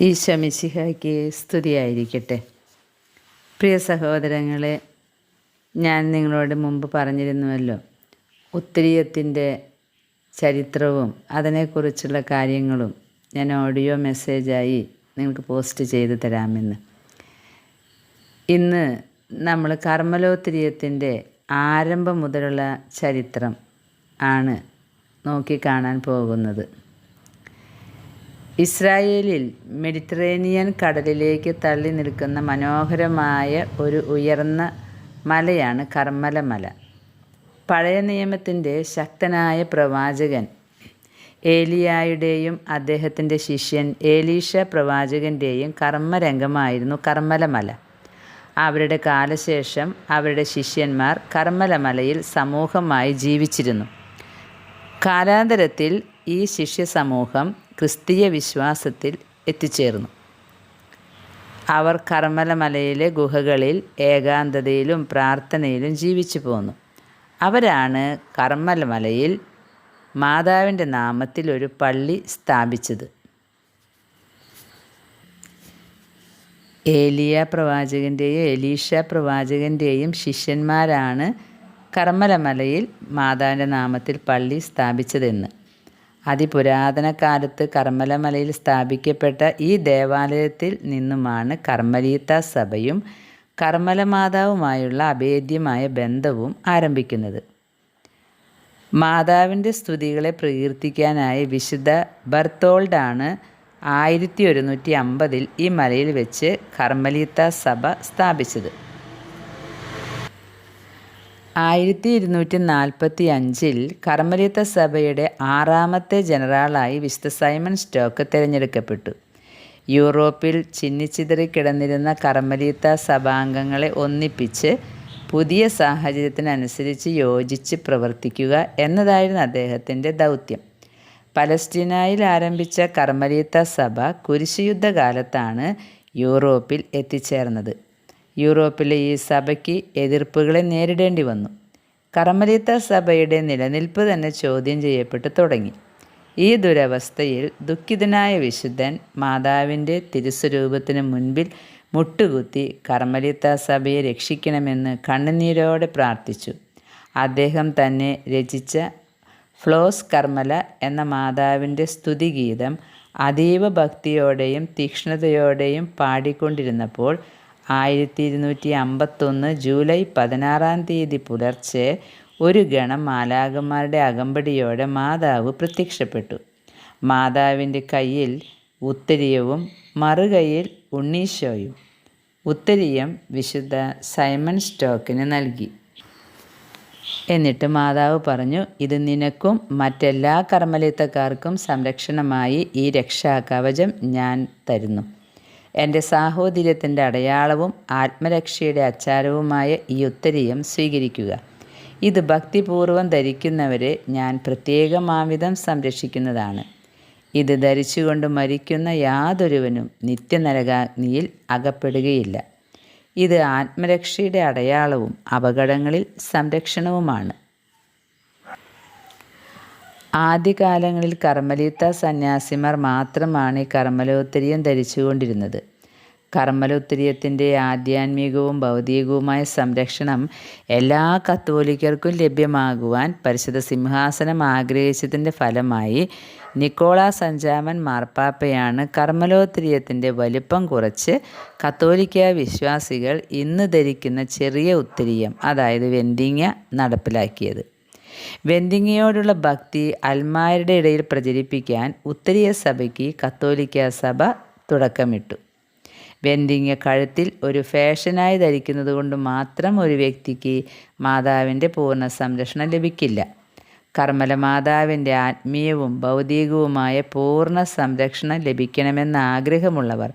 ഈശോ മിശിഹായ്ക്ക് സ്തുതിയായിരിക്കട്ടെ. പ്രിയ സഹോദരങ്ങളെ ഞാൻ നിങ്ങളോട് മുമ്പ് പറഞ്ഞിരുന്നുവല്ലോ ഉത്തരീയത്തിന്റെ ചരിത്രവും അതിനെക്കുറിച്ചുള്ള കാര്യങ്ങളും ഞാൻ ഓഡിയോ മെസ്സേജായി നിങ്ങൾക്ക് പോസ്റ്റ് ചെയ്ത് തരാമെന്ന്. ഇന്ന് നമ്മൾ കർമ്മലോത്തിരിയത്തിന്റെ ആരംഭം മുതലുള്ള ചരിത്രം ആണ് നോക്കിക്കാണാൻ പോകുന്നത്. ഇസ്രായേലിൽ മെഡിറ്ററേനിയൻ കടലിലേക്ക് തള്ളി നിൽക്കുന്ന മനോഹരമായ ഒരു ഉയർന്ന മലയാണ് കർമ്മല മല പഴയ നിയമത്തിന്റെ ശക്തനായ പ്രവാചകൻ ഏലിയായുടെയും അദ്ദേഹത്തിന്റെ ശിഷ്യൻ ഏലീഷ പ്രവാചകന്റെയും കർമ്മരംഗമായിരുന്നു കർമ്മലമല. അവരുടെ കാലശേഷം അവരുടെ ശിഷ്യന്മാർ കർമ്മലമലയിൽ സമൂഹമായി ജീവിച്ചിരുന്നു. കാലാന്തരത്തിൽ ഈ ശിഷ്യ സമൂഹം ക്രിസ്തീയ വിശ്വാസത്തിൽ എത്തിച്ചേർന്നു. അവർ കർമ്മലമലയിലെ ഗുഹകളിൽ ഏകാന്തതയിലും പ്രാർത്ഥനയിലും ജീവിച്ചു പോന്നു. അവരാണ് കർമ്മലമലയിൽ മാതാവിന്റെ നാമത്തിൽ ഒരു പള്ളി സ്ഥാപിച്ചത്. ഏലിയ പ്രവാചകന്റെയും എലീഷ പ്രവാചകന്റെയും ശിഷ്യന്മാരാണ് കർമ്മലമലയിൽ മാതാവിന്റെ നാമത്തിൽ പള്ളി സ്ഥാപിച്ചതെന്ന്. അതിപുരാതന കാലത്ത് കർമ്മലമലയിൽ സ്ഥാപിക്കപ്പെട്ട ഈ ദേവാലയത്തിൽ നിന്നുമാണ് കർമ്മലീത്ത സഭയും കർമ്മലമാതാവുമായുള്ള അഭേദ്യമായ ബന്ധവും ആരംഭിക്കുന്നത്. മാതാവിന്റെ സ്തുതികളെ പ്രകീർത്തിക്കാനായി വിശുദ്ധ ബർത്തോൾഡാണ് ആയിരത്തി ഒരുന്നൂറ്റി അമ്പതിൽ ഈ മലയിൽ വെച്ച് കർമ്മലീത്ത സഭ സ്ഥാപിച്ചത്. ആയിരത്തി ഇരുന്നൂറ്റി നാൽപ്പത്തി അഞ്ചിൽ കർമ്മലീത്ത സഭയുടെ ആറാമത്തെ ജനറാളായി വിശുദ്ധ സൈമൺ സ്റ്റോക്ക് തിരഞ്ഞെടുക്കപ്പെട്ടു. യൂറോപ്പിൽ ചിന്നിച്ചിതറി കിടന്നിരുന്ന കർമ്മലീത്ത സഭാംഗങ്ങളെ ഒന്നിപ്പിച്ച് പുതിയ സാഹചര്യത്തിനനുസരിച്ച് യോജിച്ച് പ്രവർത്തിക്കുക എന്നതായിരുന്നു അദ്ദേഹത്തിന്റെ ദൗത്യം. പലസ്തീനായിൽ ആരംഭിച്ച കർമ്മലീത്ത സഭ കുരിശുയുദ്ധകാലത്താണ് യൂറോപ്പിൽ എത്തിച്ചേർന്നത്. യൂറോപ്പിലെ ഈ സഭയ്ക്ക് എതിർപ്പുകളെ നേരിടേണ്ടി വന്നു. കർമ്മലീത്ത സഭയുടെ നിലനിൽപ്പ് തന്നെ ചോദ്യം ചെയ്യപ്പെട്ടു തുടങ്ങി. ഈ ദുരവസ്ഥയിൽ ദുഃഖിതനായ വിശുദ്ധൻ മാതാവിന്റെ തിരുസ്വരൂപത്തിന് മുൻപിൽ മുട്ടുകുത്തി കർമ്മലീത്ത സഭയെ രക്ഷിക്കണമെന്ന് കണ്ണുനീരോടെ പ്രാർത്ഥിച്ചു. അദ്ദേഹം തന്നെ രചിച്ച ഫ്ലോസ് കർമ്മല എന്ന മാതാവിന്റെ സ്തുതിഗീതം അതീവ ഭക്തിയോടെയും തീക്ഷ്ണതയോടെയും പാടിക്കൊണ്ടിരുന്നപ്പോൾ ആയിരത്തി ഇരുന്നൂറ്റി അമ്പത്തൊന്ന് ജൂലൈ പതിനാറാം തീയതി പുലർച്ചെ ഒരു ഗണം മാലാകന്മാരുടെ അകമ്പടിയോടെ മാതാവ് പ്രത്യക്ഷപ്പെട്ടു. മാതാവിന്റെ കയ്യിൽ ഉത്തരീയവും മറുകൈയിൽ ഉണ്ണീശോയും. ഉത്തരീയം വിശുദ്ധ സൈമൺ സ്റ്റോക്കിന് നൽകി. എന്നിട്ട് മാതാവ് പറഞ്ഞു ഇത് നിനക്കും മറ്റെല്ലാ കർമ്മലിത്തക്കാർക്കും സംരക്ഷണമായി ഈ രക്ഷാകവചം ഞാൻ തരുന്നു. എന്റെ സാഹോദര്യത്തിന്റെ അടയാളവും ആത്മരക്ഷയുടെ അച്ചാരവുമായ ഈ ഉത്തരീയം സ്വീകരിക്കുക. ഇത് ഭക്തിപൂർവം ധരിക്കുന്നവരെ ഞാൻ പ്രത്യേകമാവിധം സംരക്ഷിക്കുന്നതാണ്. ഇത് ധരിച്ചുകൊണ്ട് മരിക്കുന്ന യാതൊരുവനും നിത്യനരകാഗ്നിയിൽ അകപ്പെടുകയില്ല. ഇത് ആത്മരക്ഷയുടെ അടയാളവും അപകടങ്ങളിൽ സംരക്ഷണവുമാണ്. ആദ്യകാലങ്ങളിൽ കർമ്മലീത്ത സന്യാസിമാർ മാത്രമാണ് കർമ്മലോത്തരീയം ധരിച്ചുകൊണ്ടിരുന്നത്. കർമ്മലോത്തരീയത്തിന്റെ ആധ്യാത്മികവും ഭൗതികവുമായ സംരക്ഷണം എല്ലാ കത്തോലിക്കർക്കും ലഭ്യമാകുവാൻ പരിശുദ്ധ സിംഹാസനം ആഗ്രഹിച്ചതിന്റെ ഫലമായി നിക്കോളാസ് അഞ്ചാമൻ മാർപ്പാപ്പയാണ് കർമ്മലോത്തരീയത്തിന്റെ വലിപ്പം കുറച്ച് കത്തോലിക്ക വിശ്വാസികൾ ഇന്ന് ധരിക്കുന്ന ചെറിയ ഉത്തരീയം അതായത് വെന്തിങ്ങ നടപ്പിലാക്കിയത്. വെന്തിങ്ങയോടുള്ള ഭക്തി അൽമാരുടെ ഇടയിൽ പ്രചരിപ്പിക്കാൻ ഉത്തരീയ സഭയ്ക്ക് കത്തോലിക്ക സഭ തുടക്കമിട്ടു. വെന്തിങ്ങ കഴുത്തിൽ ഒരു ഫാഷനായി ധരിക്കുന്നത് കൊണ്ട് മാത്രം ഒരു വ്യക്തിക്ക് മാതാവിന്റെ പൂർണ സംരക്ഷണം ലഭിക്കില്ല. കർമ്മല മാതാവിന്റെ ആത്മീയവും ഭൗതികവുമായ പൂർണ സംരക്ഷണം ലഭിക്കണമെന്ന ആഗ്രഹമുള്ളവർ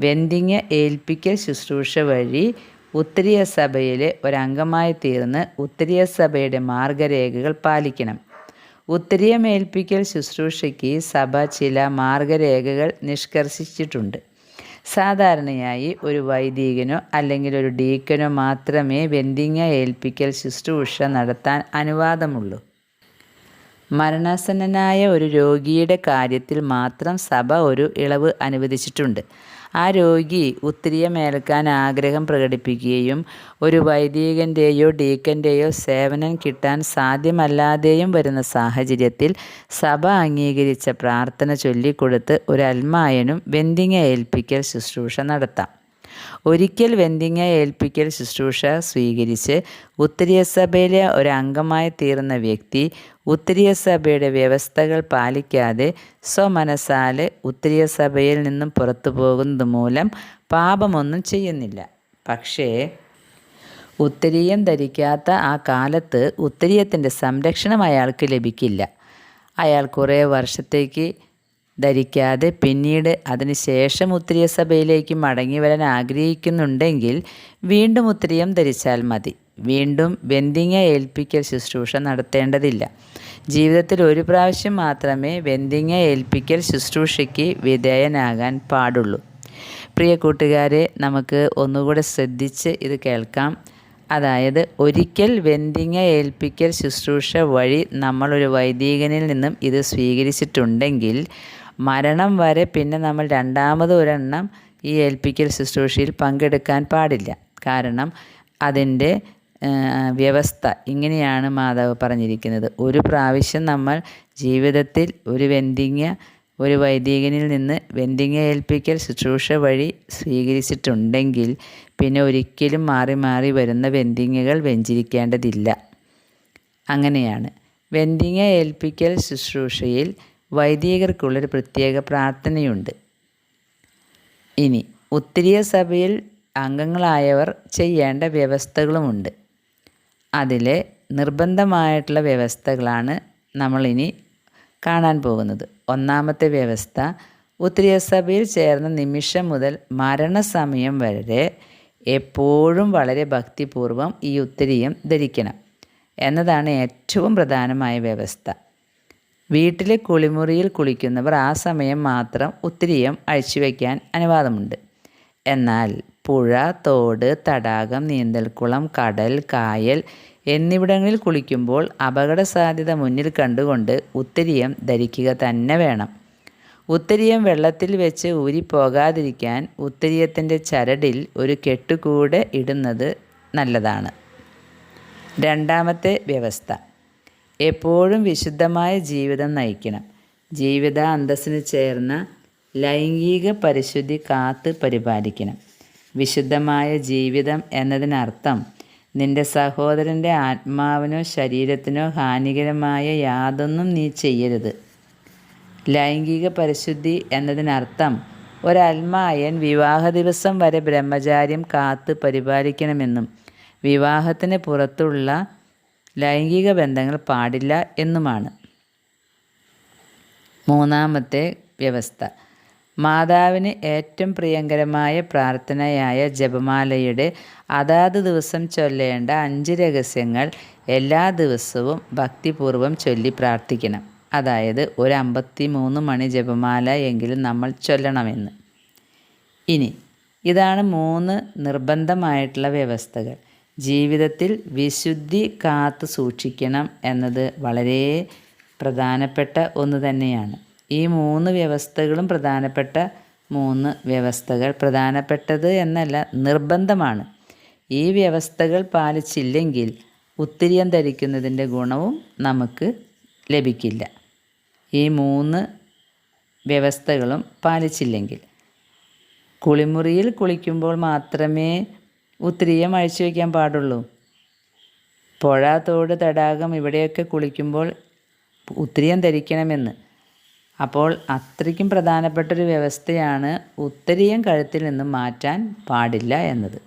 വെന്തിങ്ങ ഏൽപ്പിക്കൽ ശുശ്രൂഷ വഴി ഉത്തരീയ സഭയിലെ ഒരംഗമായി തീർന്ന് ഉത്തരീയ സഭയുടെ മാർഗരേഖകൾ പാലിക്കണം. ഉത്തരീയമേൽപ്പിക്കൽ ശുശ്രൂഷയ്ക്ക് സഭ ചില മാർഗരേഖകൾ നിഷ്കർഷിച്ചിട്ടുണ്ട്. സാധാരണയായി ഒരു വൈദികനോ അല്ലെങ്കിൽ ഒരു ഡീക്കനോ മാത്രമേ വെന്തിങ്ങ ഏൽപ്പിക്കൽ ശുശ്രൂഷ നടത്താൻ അനുവാദമുള്ളൂ. മരണാസന്നനായ ഒരു രോഗിയുടെ കാര്യത്തിൽ മാത്രം സഭ ഒരു ഇളവ് അനുവദിച്ചിട്ടുണ്ട്. ആ രോഗി ഉത്തരീയമേൽക്കാൻ ആഗ്രഹം പ്രകടിപ്പിക്കുകയും ഒരു വൈദികന്റെയോ ഡീക്കന്റെയോ സേവനം കിട്ടാൻ സാധ്യമല്ലാതെയും വരുന്ന സാഹചര്യത്തിൽ സഭ അംഗീകരിച്ച പ്രാർത്ഥന ചൊല്ലിക്കൊടുത്ത് ഒരു അൽമായനും വെന്തിങ്ങ ഏൽപ്പിക്കൽ ശുശ്രൂഷ നടത്താം. ഒരിക്കൽ വെന്തിങ്ങ ഏൽപ്പിക്കൽ ശുശ്രൂഷ സ്വീകരിച്ച് ഉത്തരീയസഭയിലെ ഒരു ഒരംഗമായി തീർന്ന വ്യക്തി ഉത്തരീയസഭയുടെ വ്യവസ്ഥകൾ പാലിക്കാതെ സ്വമനസാൽ ഉത്തരീയസഭയിൽ നിന്നും പുറത്തു പോകുന്നത് മൂലം പാപമൊന്നും ചെയ്യുന്നില്ല. പക്ഷേ ഉത്തരീയം ധരിക്കാത്ത ആ കാലത്ത് ഉത്തരീയത്തിന്റെ സംരക്ഷണം അയാൾക്ക് ലഭിക്കില്ല. അയാൾ കുറേ വർഷത്തേക്ക് ധരിക്കാതെ പിന്നീട് അതിനുശേഷം ഉത്തരീയ സഭയിലേക്ക് മടങ്ങി വരാൻ ആഗ്രഹിക്കുന്നുണ്ടെങ്കിൽ വീണ്ടും ഉത്തരീയം ധരിച്ചാൽ മതി. വീണ്ടും വെന്തിങ്ങ ഏൽപ്പിക്കൽ ശുശ്രൂഷ നടത്തേണ്ടതില്ല. ജീവിതത്തിൽ ഒരു പ്രാവശ്യം മാത്രമേ വെന്തിങ്ങ ഏൽപ്പിക്കൽ ശുശ്രൂഷയ്ക്ക് വിധേയനാകാൻ പാടുള്ളൂ. പ്രിയ കൂട്ടുകാരെ നമുക്ക് ഒന്നുകൂടെ ശ്രദ്ധിച്ച് ഇത് കേൾക്കാം. അതായത് ഒരിക്കൽ വെന്തിങ്ങ ഏൽപ്പിക്കൽ ശുശ്രൂഷ വഴി നമ്മളൊരു വൈദികനിൽ നിന്നും ഇത് സ്വീകരിച്ചിട്ടുണ്ടെങ്കിൽ മരണം വരെ പിന്നെ നമ്മൾ രണ്ടാമത് ഒരെണ്ണം ഈ ഏൽപ്പിക്കൽ ശുശ്രൂഷയിൽ പങ്കെടുക്കാൻ പാടില്ല. കാരണം അതിന്റെ വ്യവസ്ഥ ഇങ്ങനെയാണ് മാതാവ് പറഞ്ഞിരിക്കുന്നത്. ഒരു പ്രാവശ്യം നമ്മൾ ജീവിതത്തിൽ ഒരു വെന്തിങ്ങ ഒരു വൈദികനിൽ നിന്ന് വെന്തിങ്ങ ഏൽപ്പിക്കൽ ശുശ്രൂഷ വഴി സ്വീകരിച്ചിട്ടുണ്ടെങ്കിൽ പിന്നെ ഒരിക്കലും മാറി മാറി വരുന്ന വെന്തിങ്ങകൾ വെഞ്ചിരിക്കേണ്ടതില്ല. അങ്ങനെയാണ്. വെന്തിങ്ങ ഏൽപ്പിക്കൽ ശുശ്രൂഷയിൽ വൈദികർക്കുള്ളൊരു പ്രത്യേക പ്രാർത്ഥനയുണ്ട്. ഇനി ഉത്തരീയ സഭയിൽ അംഗങ്ങളായവർ ചെയ്യേണ്ട വ്യവസ്ഥകളുമുണ്ട്. അതിലെ നിർബന്ധമായിട്ടുള്ള വ്യവസ്ഥകളാണ് നമ്മളിനി കാണാൻ പോകുന്നത്. ഒന്നാമത്തെ വ്യവസ്ഥ ഉത്തരീയ സഭയിൽ ചേർന്ന നിമിഷം മുതൽ മരണസമയം വരെ എപ്പോഴും വളരെ ഭക്തിപൂർവം ഈ ഉത്തരീയം ധരിക്കണം. എന്നതാണ് ഏറ്റവും പ്രധാനമായ വ്യവസ്ഥ. വീട്ടിലെ കുളിമുറിയിൽ കുളിക്കുന്നവർ ആ സമയം മാത്രം ഉത്തിരിയം അഴിച്ചുവെക്കാൻ അനുവാദമുണ്ട്. എന്നാൽ പുഴ തോട് തടാകം നീന്തൽക്കുളം കടൽ കായൽ എന്നിവിടങ്ങളിൽ കുളിക്കുമ്പോൾ അപകട സാധ്യത മുന്നിൽ കണ്ടുകൊണ്ട് ഉത്തരിയം ധരിക്കുക തന്നെ വേണം. ഉത്തരിയം വെള്ളത്തിൽ വെച്ച് ഊരിപ്പോകാതിരിക്കാൻ ഉത്തരിയത്തിന്റെ ചരടിൽ ഒരു കെട്ടുകൂടെ ഇടുന്നത് നല്ലതാണ്. രണ്ടാമത്തെ വ്യവസ്ഥ. എപ്പോഴും വിശുദ്ധമായ ജീവിതം നയിക്കണം. ജീവിത അന്തസ്സിന് ചേർന്ന ലൈംഗിക പരിശുദ്ധി കാത്ത് പരിപാലിക്കണം. വിശുദ്ധമായ ജീവിതം എന്നതിനർത്ഥം നിന്റെ സഹോദരന്റെ ആത്മാവിനോ ശരീരത്തിനോ ഹാനികരമായ യാതൊന്നും നീ ചെയ്യരുത്. ലൈംഗിക പരിശുദ്ധി എന്നതിനർത്ഥം ഒരൽമായൻ വിവാഹ ദിവസം വരെ ബ്രഹ്മചാര്യം കാത്ത് പരിപാലിക്കണമെന്നും വിവാഹത്തിന് പുറത്തുള്ള ലൈംഗിക ബന്ധങ്ങൾ പാടില്ല എന്നുമാണ്. മൂന്നാമത്തെ വ്യവസ്ഥ. മാതാവിന് ഏറ്റവും പ്രിയങ്കരമായ പ്രാർത്ഥനയായ ജപമാലയുടെ അതാത് ദിവസം ചൊല്ലേണ്ട അഞ്ച് രഹസ്യങ്ങൾ എല്ലാ ദിവസവും ഭക്തിപൂർവം ചൊല്ലി പ്രാർത്ഥിക്കണം. അതായത് ഒരു അമ്പത്തി മൂന്ന് മണി ജപമാല എങ്കിലും നമ്മൾ ചൊല്ലണമെന്ന്. ഇനി ഇതാണ് മൂന്ന് നിർബന്ധമായിട്ടുള്ള വ്യവസ്ഥകൾ. ജീവിതത്തിൽ വിശുദ്ധി കാത്തു സൂക്ഷിക്കണം എന്നത് വളരെ പ്രധാനപ്പെട്ട ഒന്ന് തന്നെയാണ്. ഈ മൂന്ന് വ്യവസ്ഥകളും പ്രധാനപ്പെട്ട മൂന്ന് വ്യവസ്ഥകൾ. പ്രധാനപ്പെട്ടത് എന്നല്ല നിർബന്ധമാണ്. ഈ വ്യവസ്ഥകൾ പാലിച്ചില്ലെങ്കിൽ ഉത്തിരിയം ധരിക്കുന്നതിന്റെ ഗുണവും നമുക്ക് ലഭിക്കില്ല. ഈ മൂന്ന് വ്യവസ്ഥകളും പാലിച്ചില്ലെങ്കിൽ. കുളിമുറിയിൽ കുളിക്കുമ്പോൾ മാത്രമേ ഉത്തിരിയം അഴിച്ചു വയ്ക്കാൻ പാടുള്ളൂ. പുഴ തോട് തടാകം ഇവിടെയൊക്കെ കുളിക്കുമ്പോൾ ഉത്തിരിയം ധരിക്കണമെന്ന്. അപ്പോൾ അത്രയ്ക്കും പ്രധാനപ്പെട്ടൊരു വ്യവസ്ഥയാണ് ഉത്തരീയം കഴുത്തിൽ നിന്നും മാറ്റാൻ പാടില്ല എന്നത്.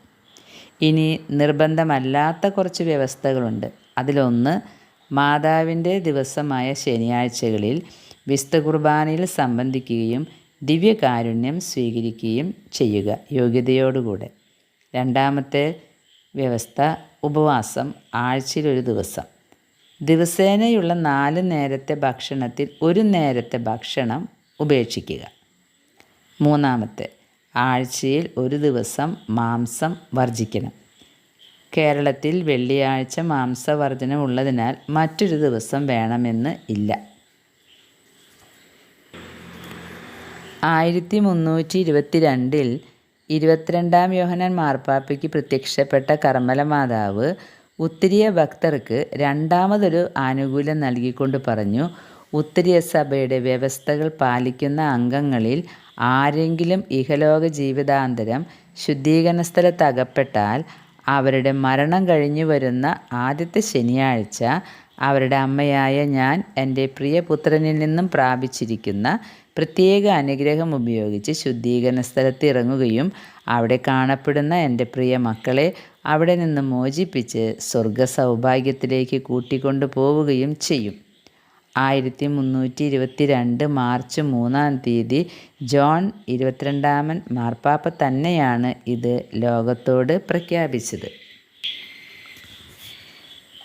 ഇനി നിർബന്ധമല്ലാത്ത കുറച്ച് വ്യവസ്ഥകളുണ്ട്. അതിലൊന്ന് മാതാവിന്റെ ദിവസമായ ശനിയാഴ്ചകളിൽ വിസ്തു കുർബാനയിൽ സംബന്ധിക്കുകയും ദിവ്യകാരുണ്യം സ്വീകരിക്കുകയും ചെയ്യുക യോഗ്യതയോടുകൂടെ. രണ്ടാമത്തെ വ്യവസ്ഥ ഉപവാസം ആഴ്ചയിലൊരു ദിവസം. ദിവസേനയുള്ള നാല് നേരത്തെ ഭക്ഷണത്തിൽ ഒരു നേരത്തെ ഭക്ഷണം ഉപേക്ഷിക്കുക. മൂന്നാമത്തെ ആഴ്ചയിൽ ഒരു ദിവസം മാംസം വർജിക്കണം കേരളത്തിൽ വെള്ളിയാഴ്ച മാംസവർജനം ഉള്ളതിനാൽ മറ്റൊരു ദിവസം വേണമെന്ന് ഇല്ല. ആയിരത്തി മുന്നൂറ്റി ഇരുപത്തിരണ്ടിൽ ഇരുപത്തിരണ്ടാം യോഹനൻ മാർപ്പാപ്പയ്ക്ക് പ്രത്യക്ഷപ്പെട്ട കർമ്മല മാതാവ് ഉത്തരിയ ഭക്തർക്ക് രണ്ടാമതൊരു ആനുകൂല്യം നൽകിക്കൊണ്ട് പറഞ്ഞു ഉത്തരിയ സഭയുടെ വ്യവസ്ഥകൾ പാലിക്കുന്ന അംഗങ്ങളിൽ ആരെങ്കിലും ഇഹലോക ജീവിതാന്തരം ശുദ്ധീകരണ സ്ഥലത്ത് അകപ്പെട്ടാൽ അവരുടെ മരണം കഴിഞ്ഞു വരുന്ന ആദ്യത്തെ ശനിയാഴ്ച അവരുടെ അമ്മയായ ഞാൻ എന്റെ പ്രിയപുത്രനിൽ നിന്നും പ്രാപിച്ചിരിക്കുന്ന പ്രത്യേക അനുഗ്രഹം ഉപയോഗിച്ച് ശുദ്ധീകരണ സ്ഥലത്ത് ഇറങ്ങുകയും അവിടെ കാണപ്പെടുന്ന എന്റെ പ്രിയ മക്കളെ അവിടെ നിന്ന് മോചിപ്പിച്ച് സ്വർഗ സൗഭാഗ്യത്തിലേക്ക് കൂട്ടിക്കൊണ്ടു പോവുകയും ചെയ്യും. ആയിരത്തി മുന്നൂറ്റി ഇരുപത്തി രണ്ട് മാർച്ച് മൂന്നാം തീയതി ജോൺ ഇരുപത്തിരണ്ടാമൻ മാർപ്പാപ്പ തന്നെയാണ് ഇത് ലോകത്തോട് പ്രഖ്യാപിച്ചത്.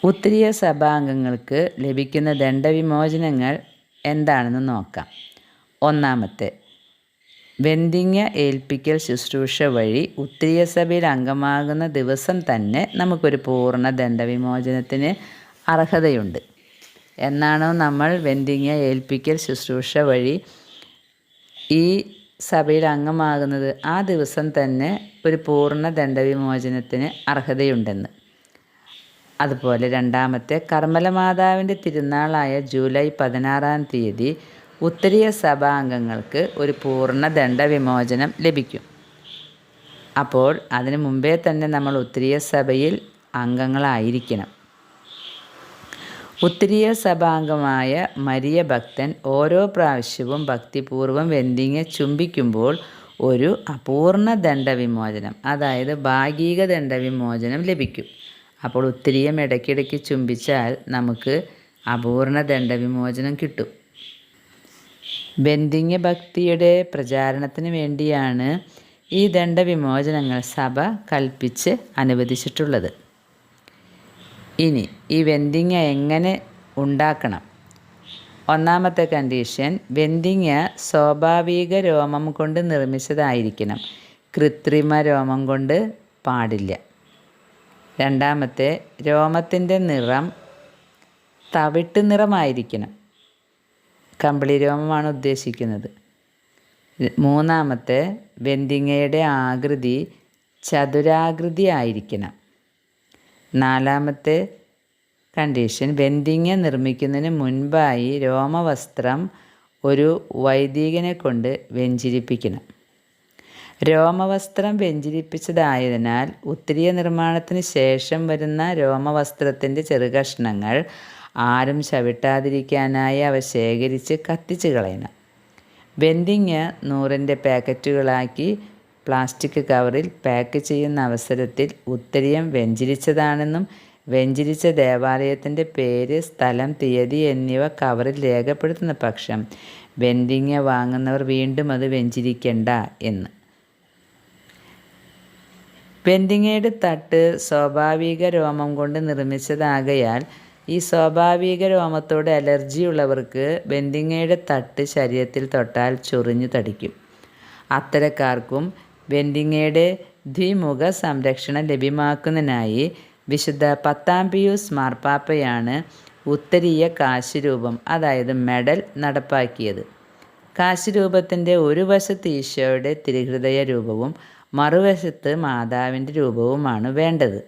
ഉത്തരീയ സഭാംഗങ്ങൾക്ക് ലഭിക്കുന്ന ദണ്ഡവിമോചനങ്ങൾ എന്താണെന്ന് നോക്കാം. ഒന്നാമത്തെ. വെന്തിങ്ങ ഏൽപ്പിക്കൽ ശുശ്രൂഷ വഴി ഉത്തരീയ സഭയിൽ അംഗമാകുന്ന ദിവസം തന്നെ നമുക്കൊരു പൂർണ ദണ്ഡവിമോചനത്തിന് അർഹതയുണ്ട്. എന്നാണോ നമ്മൾ വെന്തിങ്ങ ഏൽപ്പിക്കൽ ശുശ്രൂഷ വഴി ഈ സഭയിൽ അംഗമാകുന്നത്? ആ ദിവസം തന്നെ ഒരു പൂർണ ദണ്ഡവിമോചനത്തിന് അർഹതയുണ്ടെന്ന്. അതുപോലെ രണ്ടാമത്തെ കർമ്മലമാതാവിന്റെ തിരുനാളായ ജൂലൈ പതിനാറാം തീയതി ഉത്തരീയ സഭാംഗങ്ങൾക്ക് ഒരു പൂർണ ദണ്ഡവിമോചനം ലഭിക്കും. അപ്പോൾ അതിനു മുമ്പേ തന്നെ നമ്മൾ ഉത്തരീയ സഭയിൽ അംഗങ്ങളായിരിക്കണം. ഉത്തരീയ സഭാംഗമായ മരിയ ഭക്തൻ ഓരോ പ്രാവശ്യവും ഭക്തിപൂർവം വെന്തിങ്ങ ചുംബിക്കുമ്പോൾ ഒരു അപൂർണ ദണ്ഡവിമോചനം അതായത് ഭാഗിക ദണ്ഡവിമോചനം ലഭിക്കും. അപ്പോൾ ഉത്തരീയം ഇടയ്ക്കിടയ്ക്ക് ചുംബിച്ചാൽ നമുക്ക് അപൂർണ ദണ്ഡവിമോചനം കിട്ടും. ബന്ധിങ്ങ ഭക്തിയുടെ പ്രചാരണത്തിന് വേണ്ടിയാണ് ഈ ദണ്ഡവിമോചനങ്ങൾ സഭ കൽപ്പിച്ച് അനുവദിച്ചിട്ടുള്ളത്. ഇനി ഈ വെന്തിങ്ങ എങ്ങനെ ഉണ്ടാക്കണം? ഒന്നാമത്തെ കണ്ടീഷൻ വെന്തിങ്ങ സ്വാഭാവിക രോമം കൊണ്ട് നിർമ്മിച്ചതായിരിക്കണം. കൃത്രിമ രോമം കൊണ്ട് പാടില്ല. രണ്ടാമത്തെ രോമത്തിന്റെ നിറം തവിട്ട് നിറമായിരിക്കണം. കമ്പിളി രോമമാണ് ഉദ്ദേശിക്കുന്നത്. മൂന്നാമത്തെ വെന്തിങ്ങയുടെ ആകൃതി ചതുരാകൃതി ആയിരിക്കണം. നാലാമത്തെ കണ്ടീഷൻ വെന്തിങ്ങ നിർമ്മിക്കുന്നതിന് മുൻപായി രോമവസ്ത്രം ഒരു വൈദികനെ കൊണ്ട് വെഞ്ചിരിപ്പിക്കണം. രോമവസ്ത്രം വെഞ്ചിരിപ്പിച്ചതായതിനാൽ ഉത്തരീയ നിർമ്മാണത്തിന് ശേഷം വരുന്ന രോമവസ്ത്രത്തിന്റെ ചെറുകഷ്ണങ്ങൾ ആരും ചവിട്ടാതിരിക്കാനായി അവ ശേഖരിച്ച് കത്തിച്ച് കളയണം. വെന്തിങ് നൂറിന്റെ പാക്കറ്റുകളാക്കി പ്ലാസ്റ്റിക് കവറിൽ പാക്ക് ചെയ്യുന്ന അവസരത്തിൽ ഉത്തരീയം വെഞ്ചിരിച്ചതാണെന്നും വെഞ്ചിരിച്ച ദേവാലയത്തിന്റെ പേര് സ്ഥലം തീയതി എന്നിവ കവറിൽ രേഖപ്പെടുത്തുന്ന പക്ഷം വെന്തിങ്ങ വാങ്ങുന്നവർ വീണ്ടും അത് വെഞ്ചിരിക്കണ്ട എന്ന്. വെന്തിങ്ങയുടെ തട്ട് സ്വാഭാവിക രോമം കൊണ്ട് നിർമ്മിച്ചതാകയാൽ ഈ സ്വാഭാവിക രോമത്തോട് അലർജിയുള്ളവർക്ക് ബെന്തിങ്ങയുടെ തട്ട് ശരീരത്തിൽ തൊട്ടാൽ ചൊറിഞ്ഞു തടിക്കും. അത്തരക്കാർക്കും ബെന്തിങ്ങയുടെ ദ്വിമുഖ സംരക്ഷണം ലഭ്യമാക്കുന്നതിനായി വിശുദ്ധ പത്താം പിയൂസ് മാർപ്പാപ്പയാണ് ഉത്തരീയ കാശുരൂപം അതായത് മെഡൽ നടപ്പാക്കിയത്. കാശുരൂപത്തിന്റെ ഒരു വശത്ത് ഈശോയുടെ തിരുഹൃദയ രൂപവും മറുവശത്ത് മാതാവിന്റെ രൂപവുമാണ് വേണ്ടത്.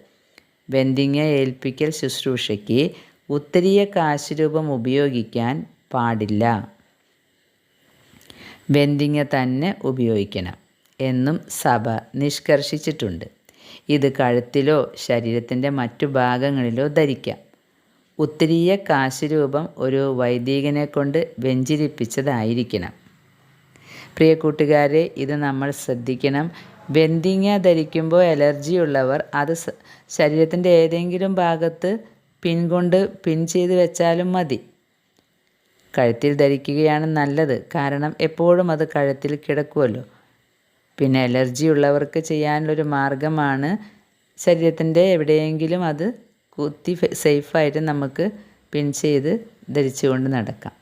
ബെന്തിങ്ങ ഏൽപ്പിക്കൽ ശുശ്രൂഷയ്ക്ക് ഉത്തരീയ കാശുരൂപം ഉപയോഗിക്കാൻ പാടില്ല. വെന്തിങ്ങ തന്നെ ഉപയോഗിക്കണം എന്നും സഭ നിഷ്കർഷിച്ചിട്ടുണ്ട്. ഇത് കഴുത്തിലോ ശരീരത്തിന്റെ മറ്റു ഭാഗങ്ങളിലോ ധരിക്കാം. ഉത്തരീയ കാശുരൂപം ഒരു വൈദികനെ കൊണ്ട് വെഞ്ചിരിപ്പിച്ചതായിരിക്കണം. പ്രിയ കൂട്ടുകാരെ ഇത് നമ്മൾ ശ്രദ്ധിക്കണം. വെന്തിങ്ങ ധരിക്കുമ്പോൾ അലർജി ഉള്ളവർ അത് ശരീരത്തിന്റെ ഏതെങ്കിലും ഭാഗത്ത് പിൻ കൊണ്ട് പിൻ ചെയ്ത് വെച്ചാലും മതി. കഴുത്തിൽ ധരിക്കുകയാണ് നല്ലത്. കാരണം എപ്പോഴും അത് കഴുത്തിൽ കിടക്കുമല്ലോ പിന്നെ അലർജി ഉള്ളവർക്ക് ചെയ്യാനുള്ളൊരു മാർഗമാണ് ശരീരത്തിന്റെ എവിടെയെങ്കിലും അത് കുത്തി സേഫായിട്ട് നമുക്ക് പിൻ ചെയ്ത് ധരിച്ചുകൊണ്ട് നടക്കാം.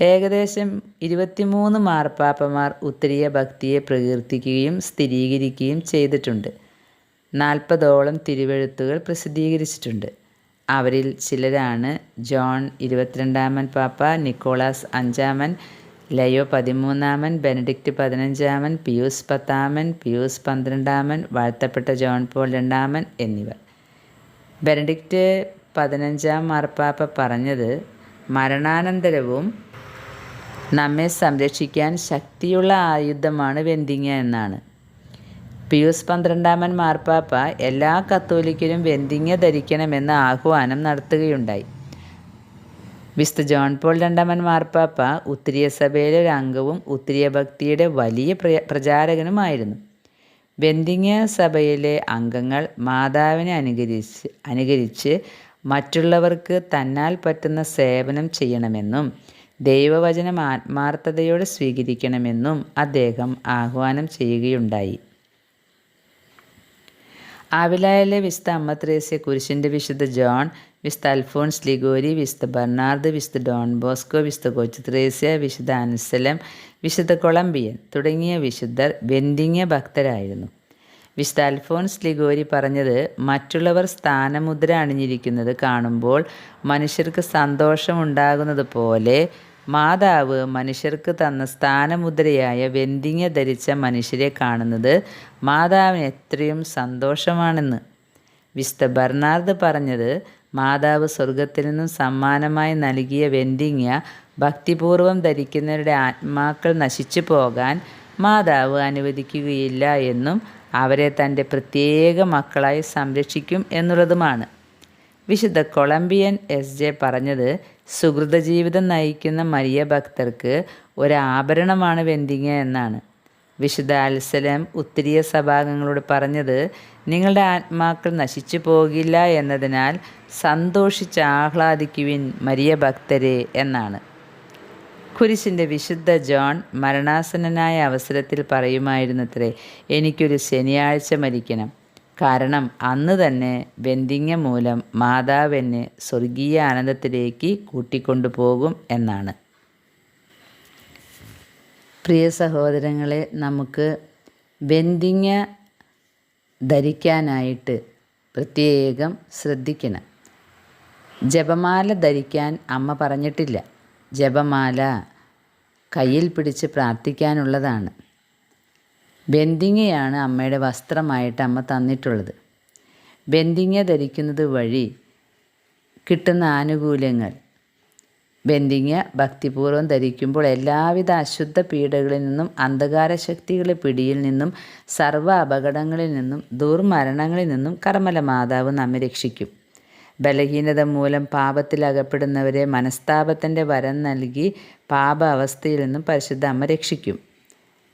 ഏകദേശം ഇരുപത്തിമൂന്ന് മാർപ്പാപ്പമാർ ഉത്തരീയ ഭക്തിയെ പ്രകീർത്തിക്കുകയും സ്ഥിരീകരിക്കുകയും ചെയ്തിട്ടുണ്ട്. നാൽപ്പതോളം തിരുവെഴുത്തുകൾ പ്രസിദ്ധീകരിച്ചിട്ടുണ്ട്. അവരിൽ ചിലരാണ് ജോൺ ഇരുപത്തിരണ്ടാമൻ പാപ്പ നിക്കോളാസ് അഞ്ചാമൻ ലയോ പതിമൂന്നാമൻ ബെനഡിക്റ്റ് പതിനഞ്ചാമൻ പിയൂസ് പത്താമൻ പിയൂസ് പന്ത്രണ്ടാമൻ വാഴ്ത്തപ്പെട്ട ജോൺ പോൾ രണ്ടാമൻ എന്നിവർ. ബെനഡിക്റ്റ് പതിനഞ്ചാം മാർപ്പാപ്പ പറഞ്ഞത് മരണാനന്തരവും നമ്മെ സംരക്ഷിക്കാൻ ശക്തിയുള്ള ആയുധമാണ് വെന്തിങ്ങ എന്നാണ്. പിയൂസ് പന്ത്രണ്ടാമൻ മാർപ്പാപ്പ എല്ലാ കത്തോലിക്കരും വെന്തിങ്ങ ധരിക്കണമെന്ന് ആഹ്വാനം നടത്തുകയുണ്ടായി. വിശുദ്ധ ജോൺ പോൾ രണ്ടാമൻ മാർപ്പാപ്പ ഉത്തരീയ സഭയിലെ ഒരു അംഗവും ഉത്തരീയ ഭക്തിയുടെ വലിയ പ്രചാരകനുമായിരുന്നു. വെന്തിങ്ങ സഭയിലെ അംഗങ്ങൾ മാതാവിനെ അനുകരിച്ച് അനുകരിച്ച് മറ്റുള്ളവർക്ക് തന്നാൽ പറ്റുന്ന സേവനം ചെയ്യണമെന്നും ദൈവവചനം ആത്മാർത്ഥതയോടെ സ്വീകരിക്കണമെന്നും അദ്ദേഹം ആഹ്വാനം ചെയ്യുകയുണ്ടായി. ആവിലായിലെ വിസ്ത അമ്മ ത്രേസ്യ കുരിശിന്റെ വിശുദ്ധ ജോൺ വിശുദ്ധ അൽഫോൺസ് ലിഗോരി വിസ്ത ബർണാർഡ് വിസ്ത ഡോൺ ബോസ്കോ വിസ്ത കൊച്ചു ത്രേസ്യ വിശുദ്ധ അൻസലം വിശുദ്ധ കൊളംബിയൻ തുടങ്ങിയ വിശുദ്ധർ വെന്തിങ്ങ ഭക്തരായിരുന്നു. വിശുദ്ധ അൽഫോൺസ് ലിഗോരി പറഞ്ഞത് മറ്റുള്ളവർ സ്ഥാനമുദ്ര അണിഞ്ഞിരിക്കുന്നത് കാണുമ്പോൾ മനുഷ്യർക്ക് സന്തോഷമുണ്ടാകുന്നത് പോലെ മാതാവ് മനുഷ്യർക്ക് തന്ന സ്ഥാനമുദ്രയായ വെന്തിങ്ങ ധരിച്ച മനുഷ്യരെ കാണുന്നത് മാതാവിന് എത്രയും സന്തോഷമാണെന്ന്. വിശുദ്ധ ബർണാർഡ് പറഞ്ഞത് മാതാവ് സ്വർഗത്തിൽ നിന്നും സമ്മാനമായി നൽകിയ വെന്തിങ്ങ ഭക്തിപൂർവം ധരിക്കുന്നവരുടെ ആത്മാക്കൾ നശിച്ചു പോകാൻ മാതാവ് അനുവദിക്കുകയില്ല എന്നും അവരെ തന്റെ പ്രത്യേക മക്കളായി സംരക്ഷിക്കും എന്നുള്ളതുമാണ്. വിശുദ്ധ കൊളംബിയൻ എസ് ജെ പറഞ്ഞത് സുഹൃത ജീവിതം നയിക്കുന്ന മരിയ ഭക്തർക്ക് ഒരാഭരണമാണ് വെന്തിങ്ങ എന്നാണ്. വിശുദ്ധ അൽസലം ഉത്തരീയ സഭാംഗങ്ങളോട് പറഞ്ഞത് നിങ്ങളുടെ ആത്മാക്കൾ നശിച്ചു പോകില്ല എന്നതിനാൽ സന്തോഷിച്ച് ആഹ്ലാദിക്കുവിൻ മരിയ ഭക്തരെ എന്നാണ്. കുരിശിന്റെ വിശുദ്ധ ജോൺ മരണാസന്നനായ അവസരത്തിൽ പറയുമായിരുന്നത്രേ എനിക്കൊരു ശനിയാഴ്ച മരിക്കണം. കാരണം അന്ന് തന്നെ വെന്തിങ്ങ മൂലം മാതാവെന്നെ സ്വർഗീയ ആനന്ദത്തിലേക്ക് കൂട്ടിക്കൊണ്ടുപോകും എന്നാണ്. പ്രിയ സഹോദരങ്ങളെ നമുക്ക് വെന്തിങ്ങ ധരിക്കാനായിട്ട് പ്രത്യേകം ശ്രദ്ധിക്കണം. ജപമാല ധരിക്കാൻ അമ്മ പറഞ്ഞിട്ടില്ല. ജപമാല കയ്യിൽ പിടിച്ച് പ്രാർത്ഥിക്കാനുള്ളതാണ്. ബന്ദിങ്ങയാണ് അമ്മയുടെ വസ്ത്രമായിട്ട് അമ്മ തന്നിട്ടുള്ളത്. ബെന്തിങ്ങ ധരിക്കുന്നത് വഴി കിട്ടുന്ന ആനുകൂല്യങ്ങൾ. ബെന്തിങ്ങ ഭക്തിപൂർവം ധരിക്കുമ്പോൾ എല്ലാവിധ അശുദ്ധ പീഡകളിൽ നിന്നും അന്ധകാര ശക്തികളുടെ പിടിയിൽ നിന്നും സർവ അപകടങ്ങളിൽ നിന്നും ദുർമരണങ്ങളിൽ നിന്നും കർമ്മല മാതാവ് നമ്മെ രക്ഷിക്കും. ബലഹീനത മൂലം പാപത്തിൽ അകപ്പെടുന്നവരെ മനസ്താപത്തിന്റെ വരം നൽകി പാപ അവസ്ഥയിൽ നിന്നും പരിശുദ്ധ അമ്മ രക്ഷിക്കും.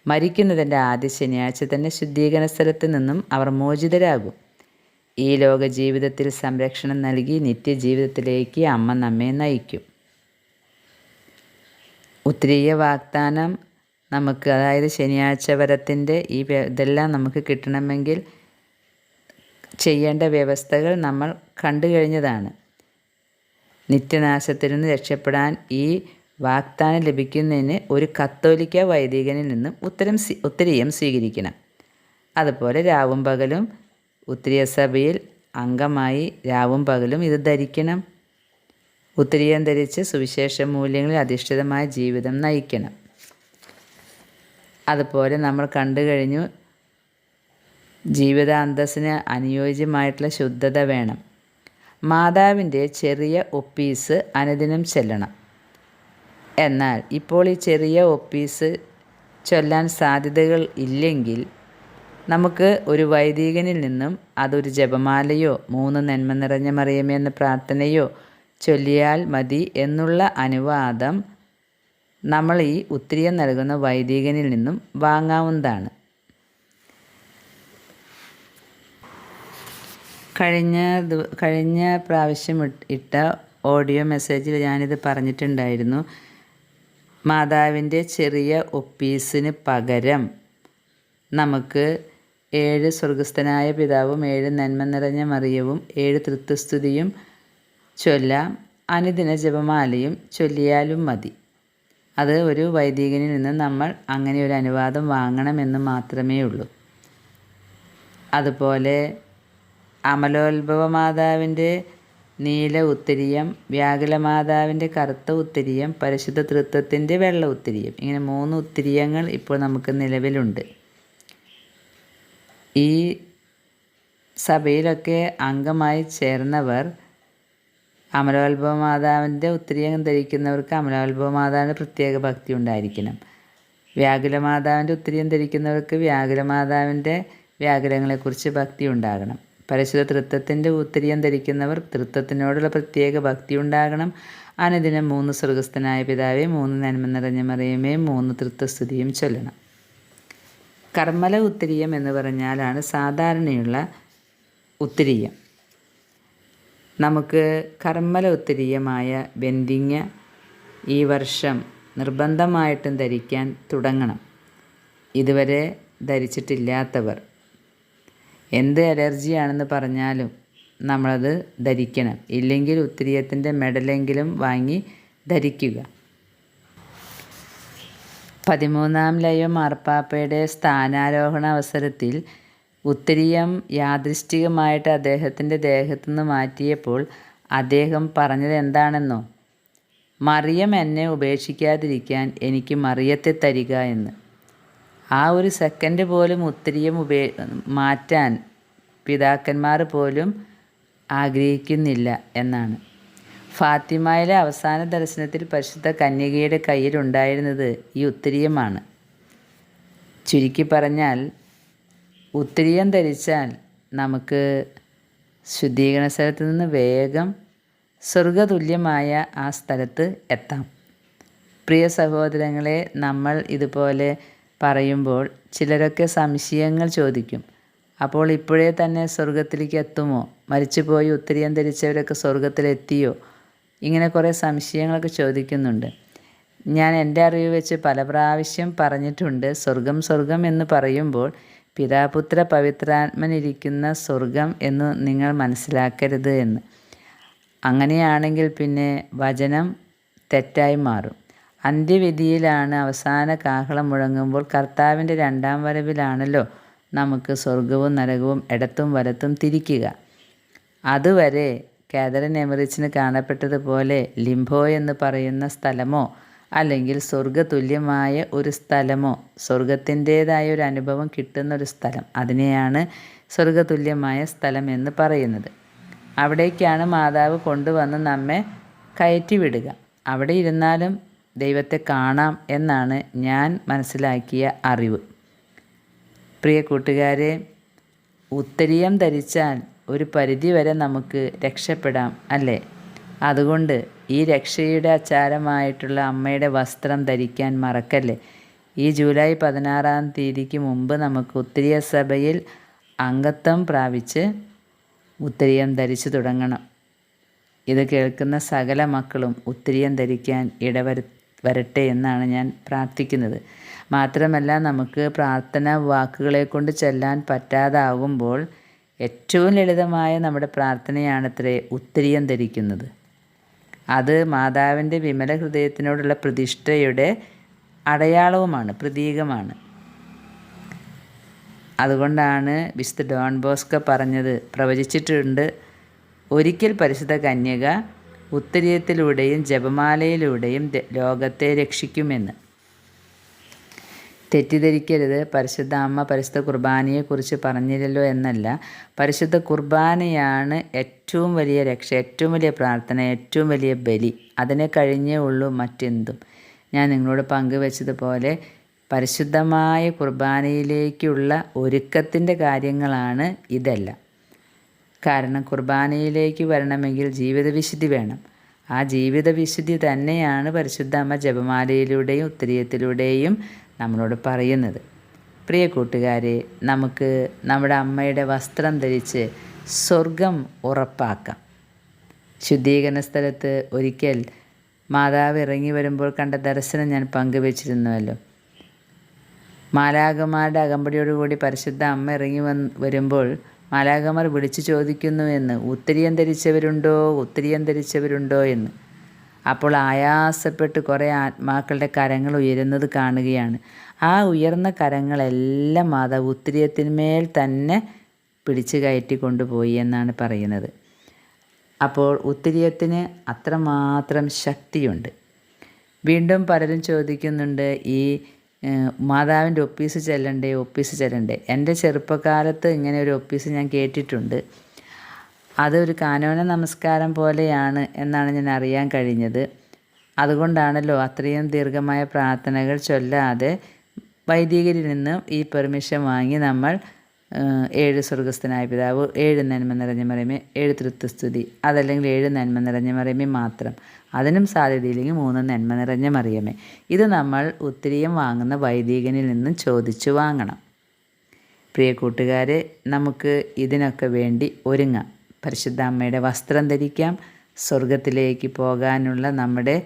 മരിക്കുന്നതിന്റെ ആദ്യ ശനിയാഴ്ച തന്നെ ശുദ്ധീകരണ സ്ഥലത്ത് നിന്നും അവർ മോചിതരാകും. ഈ ലോക ജീവിതത്തിൽ സംരക്ഷണം നൽകി നിത്യജീവിതത്തിലേക്ക് അമ്മ നമ്മെ നയിക്കും. ഉത്തരീയ വാഗ്ദാനം നമുക്ക് അതായത് ശനിയാഴ്ച വരത്തിന്റെ ഈ ഇതെല്ലാം നമുക്ക് കിട്ടണമെങ്കിൽ ചെയ്യേണ്ട വ്യവസ്ഥകൾ നമ്മൾ കണ്ടു കഴിഞ്ഞതാണ്. നിത്യനാശത്തിൽ നിന്ന് രക്ഷപ്പെടാൻ ഈ വാഗ്ദാനം ലഭിക്കുന്നതിന് ഒരു കത്തോലിക്ക വൈദികനിൽ നിന്നും ഉത്തരം ഉത്തരീയം സ്വീകരിക്കണം. അതുപോലെ രാവും പകലും ഉത്തരീയ സഭയിൽ അംഗമായി രാവും പകലും ഇത് ധരിക്കണം. ഉത്തരീയം ധരിച്ച് സുവിശേഷ മൂല്യങ്ങളിൽ അധിഷ്ഠിതമായ ജീവിതം നയിക്കണം. അതുപോലെ നമ്മൾ കണ്ടു കഴിഞ്ഞു ജീവിതാന്തസ്സിന് അനുയോജ്യമായിട്ടുള്ള ശുദ്ധത വേണം. മാതാവിന്റെ ചെറിയ ഒപ്പീസ് അനുദിനം ചെല്ലണം. എന്നാൽ ഇപ്പോൾ ഈ ചെറിയ ഒപ്പീസ് ചൊല്ലാൻ സാധ്യതകൾ ഇല്ലെങ്കിൽ നമുക്ക് ഒരു വൈദികനിൽ നിന്നും അതൊരു ജപമാലയോ മൂന്ന് നന്മ നിറഞ്ഞ മറിയമേ എന്ന പ്രാർത്ഥനയോ ചൊല്ലിയാൽ മതി എന്നുള്ള അനുവാദം നമ്മൾ ഈ ഉത്തരിയം നൽകുന്ന വൈദികനിൽ നിന്നും വാങ്ങാവുന്നതാണ്. കഴിഞ്ഞ കഴിഞ്ഞ പ്രാവശ്യം ഇട്ട ഓഡിയോ മെസ്സേജിൽ ഞാനിത് പറഞ്ഞിട്ടുണ്ടായിരുന്നു. മാതാവിന്റെ ചെറിയ ഒപ്പീസിന് പകരം നമുക്ക് ഏഴ് സ്വർഗസ്ഥനായ പിതാവും ഏഴ് നന്മ നിറഞ്ഞ മറിയവും ഏഴ് തൃത്വസ്തുതിയും ചൊല്ലാം അനുദിന ജപമാലയും ചൊല്ലിയാലും മതി. അത് ഒരു വൈദികനിൽ നിന്ന് നമ്മൾ അങ്ങനെ ഒരു അനുവാദം വാങ്ങണമെന്ന് മാത്രമേ ഉള്ളൂ. അതുപോലെ അമലോത്ഭവ മാതാവിന്റെ നീല ഉത്തരീയം വ്യാകുലമാതാവിന്റെ കറുത്ത ഉത്തരീയം പരിശുദ്ധ തൃത്വത്തിന്റെ വെള്ള ഉത്തരീയം. ഇങ്ങനെ മൂന്ന് ഉത്തരീയങ്ങൾ ഇപ്പോൾ നമുക്ക് നിലവിലുണ്ട്. ഈ സഭയിലൊക്കെ അംഗമായി ചേർന്നവർ അമലോത്ഭവ മാതാവിന്റെ ഉത്തരീയം ധരിക്കുന്നവർക്ക് അമലോത്ഭവ മാതാവിന്റെ പ്രത്യേക ഭക്തി ഉണ്ടായിരിക്കണം. വ്യാകുല മാതാവിന്റെ ഉത്തരീയം ധരിക്കുന്നവർക്ക് വ്യാകുല മാതാവിന്റെ വ്യാകുലങ്ങളെക്കുറിച്ച് ഭക്തി ഉണ്ടാകണം. പരിശുദ്ധ തൃത്വത്തിന്റെ ഉത്തരീയം ധരിക്കുന്നവർ തൃത്വത്തിനോടുള്ള പ്രത്യേക ഭക്തി ഉണ്ടാകണം. അനുദിനം മൂന്ന് സ്വർഗസ്ഥനായ പിതാവേ മൂന്ന് നന്മ നിറഞ്ഞ മറിയമേ മൂന്ന് തൃത്വസ്തുതിയും ചൊല്ലണം. കർമ്മല ഉത്തരീയം എന്ന് പറഞ്ഞാലാണ് സാധാരണയുള്ള ഉത്തരീയം. നമുക്ക് കർമ്മല ഉത്തരീയമായ ബെന്തിങ്ങ ഈ വർഷം നിർബന്ധമായിട്ടും ധരിക്കാൻ തുടങ്ങണം. ഇതുവരെ ധരിച്ചിട്ടില്ലാത്തവർ എന്ത് അലർജിയാണെന്ന് പറഞ്ഞാലും നമ്മളത് ധരിക്കണം. ഇല്ലെങ്കിൽ ഉത്തരീയത്തിന്റെ മെഡലെങ്കിലും വാങ്ങി ധരിക്കുക. പതിമൂന്നാം ലയോ മാർപ്പാപ്പയുടെ സ്ഥാനാരോഹണ അവസരത്തിൽ ഉത്തരീയം യാദൃശ്ചികമായിട്ട് അദ്ദേഹത്തിന്റെ ദേഹത്തു നിന്ന് മാറ്റിയപ്പോൾ അദ്ദേഹം പറഞ്ഞത് എന്താണെന്നോ? മറിയം എന്നെ ഉപേക്ഷിക്കാതിരിക്കാൻ എനിക്ക് മറിയത്തെ തരിക എന്ന്. ആ ഒരു സെക്കൻഡ് പോലും ഉത്തരീയം ഉപേ മാറ്റാൻ പിതാക്കന്മാർ പോലും ആഗ്രഹിക്കുന്നില്ല എന്നാണ്. ഫാത്തിമയിലെ അവസാന ദർശനത്തിൽ പരിശുദ്ധ കന്യകയുടെ കയ്യിലുണ്ടായിരുന്നത് ഈ ഉത്തരീയമാണ്. ചുരുക്കി പറഞ്ഞാൽ ഉത്തരീയം ധരിച്ചാൽ നമുക്ക് ശുദ്ധീകരണ സ്ഥലത്ത് നിന്ന് വേഗം സ്വർഗതുല്യമായ ആ സ്ഥലത്ത് എത്താം. പ്രിയ സഹോദരങ്ങളെ നമ്മൾ ഇതുപോലെ പറയുമ്പോൾ ചിലരൊക്കെ സംശയങ്ങൾ ചോദിക്കും. അപ്പോൾ ഇപ്പോഴേ തന്നെ സ്വർഗത്തിലേക്ക് എത്തുമോ? മരിച്ചുപോയി ഉത്തരീയം ധരിച്ചവരൊക്കെ സ്വർഗത്തിലെത്തിയോ ഇങ്ങനെ കുറേ സംശയങ്ങളൊക്കെ ചോദിക്കുന്നുണ്ട്. ഞാൻ എന്റെ അറിവ് വെച്ച് പല പ്രാവശ്യം പറഞ്ഞിട്ടുണ്ട് സ്വർഗം സ്വർഗം എന്ന് പറയുമ്പോൾ പിതാപുത്ര പവിത്രാത്മനിരിക്കുന്ന സ്വർഗം എന്ന് നിങ്ങൾ മനസ്സിലാക്കരുത് എന്ന്. അങ്ങനെയാണെങ്കിൽ പിന്നെ വചനം തെറ്റായി മാറും. അന്ത്യവിധിയിലാണ് അവസാന കാഹളം മുഴങ്ങുമ്പോൾ കർത്താവിന്റെ രണ്ടാം വരവിലാണല്ലോ നമുക്ക് സ്വർഗവും നരകവും ഇടത്തും വലത്തും തിരിക്കുക. അതുവരെ കാതറിൻ എമറിച്ചിന് കാണപ്പെട്ടതുപോലെ ലിംബോ എന്ന് പറയുന്ന സ്ഥലമോ അല്ലെങ്കിൽ സ്വർഗതുല്യമായ ഒരു സ്ഥലമോ സ്വർഗത്തിന്റേതായ ഒരു അനുഭവം കിട്ടുന്ന ഒരു സ്ഥലം അതിനെയാണ് സ്വർഗതുല്യമായ സ്ഥലം എന്ന് പറയുന്നത്. അവിടേക്കാണ് മാതാവ് കൊണ്ടുവന്ന് നമ്മെ കയറ്റിവിടുക. അവിടെ ഇരുന്നാലും ദൈവത്തെ കാണാം എന്നാണ് ഞാൻ മനസ്സിലാക്കിയ അറിവ്. പ്രിയ കൂട്ടുകാരെ ഉത്തരീയം ധരിച്ചാൽ ഒരു പരിധിവരെ നമുക്ക് രക്ഷപ്പെടാം അല്ലേ? അതുകൊണ്ട് ഈ രക്ഷയുടെ അച്ചാരമായിട്ടുള്ള അമ്മയുടെ വസ്ത്രം ധരിക്കാൻ മറക്കല്ലേ? ഈ ജൂലൈ പതിനാറാം തീയതിക്ക് മുമ്പ് നമുക്ക് ഉത്തരീയ സഭയിൽ അംഗത്വം പ്രാപിച്ച് ഉത്തരീയം ധരിച്ചു തുടങ്ങണം. ഇത് കേൾക്കുന്ന സകല മക്കളും ഉത്തരീയം ധരിക്കാൻ ഇടവര വരട്ടെ എന്നാണ് ഞാൻ പ്രാർത്ഥിക്കുന്നത്. മാത്രമല്ല നമുക്ക് പ്രാർത്ഥന വാക്കുകളെ കൊണ്ട് ചെല്ലാൻ പറ്റാതാകുമ്പോൾ ഏറ്റവും ലളിതമായ നമ്മുടെ പ്രാർത്ഥനയാണത്രേ ഉത്തരീയം ധരിക്കുന്നത്. അത് മാതാവിന്റെ വിമല ഹൃദയത്തിനോടുള്ള പ്രതിഷ്ഠയുടെ അടയാളവുമാണ് പ്രതീകമാണ്. അതുകൊണ്ടാണ് വിശുദ്ധ ഡോൺ ബോസ്ക പറഞ്ഞത് പ്രവചിച്ചിട്ടുണ്ട് ഒരിക്കൽ പരിശുദ്ധ കന്യക ഉത്തരീയത്തിലൂടെയും ജപമാലയിലൂടെയും ലോകത്തെ രക്ഷിക്കുമെന്ന്. തെറ്റിദ്ധരിക്കരുത്. പരിശുദ്ധ അമ്മ പരിശുദ്ധ കുർബാനയെക്കുറിച്ച് പറഞ്ഞില്ലല്ലോ എന്നല്ല. പരിശുദ്ധ കുർബാനയാണ് ഏറ്റവും വലിയ രക്ഷ ഏറ്റവും വലിയ പ്രാർത്ഥന ഏറ്റവും വലിയ ബലി. അതിനെ കഴിഞ്ഞേ ഉള്ളൂ മറ്റെന്തും. ഞാൻ നിങ്ങളോട് പങ്കുവച്ചതുപോലെ പരിശുദ്ധമായ കുർബാനയിലേക്കുള്ള ഒരുക്കത്തിന്റെ കാര്യങ്ങളാണ് ഇതെല്ലാം. കാരണം കുർബാനയിലേക്ക് വരണമെങ്കിൽ ജീവിതവിശുദ്ധി വേണം. ആ ജീവിതവിശുദ്ധി തന്നെയാണ് പരിശുദ്ധ അമ്മ ജപമാലയിലൂടെയും ഉത്തരീയത്തിലൂടെയും നമ്മളോട് പറയുന്നത്. പ്രിയ കൂട്ടുകാരെ നമുക്ക് നമ്മുടെ അമ്മയുടെ വസ്ത്രം ധരിച്ച് സ്വർഗം ഉറപ്പാക്കാം. ശുദ്ധീകരണ സ്ഥലത്ത് ഒരിക്കൽ മാതാവ് ഇറങ്ങി വരുമ്പോൾ കണ്ട ദർശനം ഞാൻ പങ്കുവച്ചിരുന്നുവല്ലോ. മാലാകമാരുടെ അകമ്പടിയോടുകൂടി പരിശുദ്ധ അമ്മ ഇറങ്ങി വന്ന് വരുമ്പോൾ മാലാകമാർ വിളിച്ചു ചോദിക്കുന്നുവെന്ന് ഉത്തരിയം ധരിച്ചവരുണ്ടോ ഉത്തരിയം ധരിച്ചവരുണ്ടോ എന്ന്. അപ്പോൾ ആയാസപ്പെട്ട് കുറേ ആത്മാക്കളുടെ കരങ്ങൾ ഉയരുന്നത് കാണുകയാണ്. ആ ഉയർന്ന കരങ്ങളെല്ലാം മാതാവ് ഉത്തരിയത്തിന്മേൽ തന്നെ പിടിച്ചു കയറ്റി കൊണ്ടുപോയി എന്നാണ് പറയുന്നത്. അപ്പോൾ ഉത്തിരിയത്തിന് അത്രമാത്രം ശക്തിയുണ്ട്. വീണ്ടും പലരും ചോദിക്കുന്നുണ്ട് ഈ മാതാവിന്റെ ഒപ്പീസ് ചെല്ലണ്ടേ ഒപ്പീസ് ചെല്ലണ്ടേ. എന്റെ ചെറുപ്പകാലത്ത് ഇങ്ങനെ ഒരു ഒപ്പീസ് ഞാൻ കേട്ടിട്ടുണ്ട്. അതൊരു കാനോന നമസ്കാരം പോലെയാണ് എന്നാണ് ഞാൻ അറിയാൻ കഴിഞ്ഞത്. അതുകൊണ്ടാണല്ലോ അത്രയും ദീർഘമായ പ്രാർത്ഥനകൾ ചൊല്ലാതെ വൈദികരിൽ നിന്നും ഈ പെർമിഷൻ വാങ്ങി നമ്മൾ ഏഴ് സ്വർഗസ്ഥനായ പിതാവ് ഏഴ് നന്മ നിറഞ്ഞ മറിയമേ ഏഴ് തൃത്വസ്തുതി. അതല്ലെങ്കിൽ ഏഴ് നന്മ നിറഞ്ഞ മറിയമേ മാത്രം. അതിനും സാധ്യതയില്ലെങ്കിൽ മൂന്ന് നന്മ നിറഞ്ഞ മറിയമേ. ഇത് നമ്മൾ ഉത്തരീയം വാങ്ങുന്ന വൈദികനിൽ നിന്നും ചോദിച്ചു വാങ്ങണം. പ്രിയ കൂട്ടുകാരെ നമുക്ക് ഇതിനൊക്കെ വേണ്ടി ഒരുങ്ങാം. പരിശുദ്ധ അമ്മയുടെ വസ്ത്രം ധരിക്കാം. സ്വർഗത്തിലേക്ക് പോകാനുള്ള നമ്മുടെ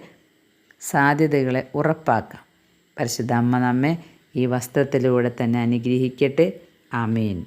സാധ്യതകളെ ഉറപ്പാക്കാം. പരിശുദ്ധ അമ്മ നമ്മെ ഈ വസ്ത്രത്തിലൂടെ തന്നെ അനുഗ്രഹിക്കട്ടെ. আমিন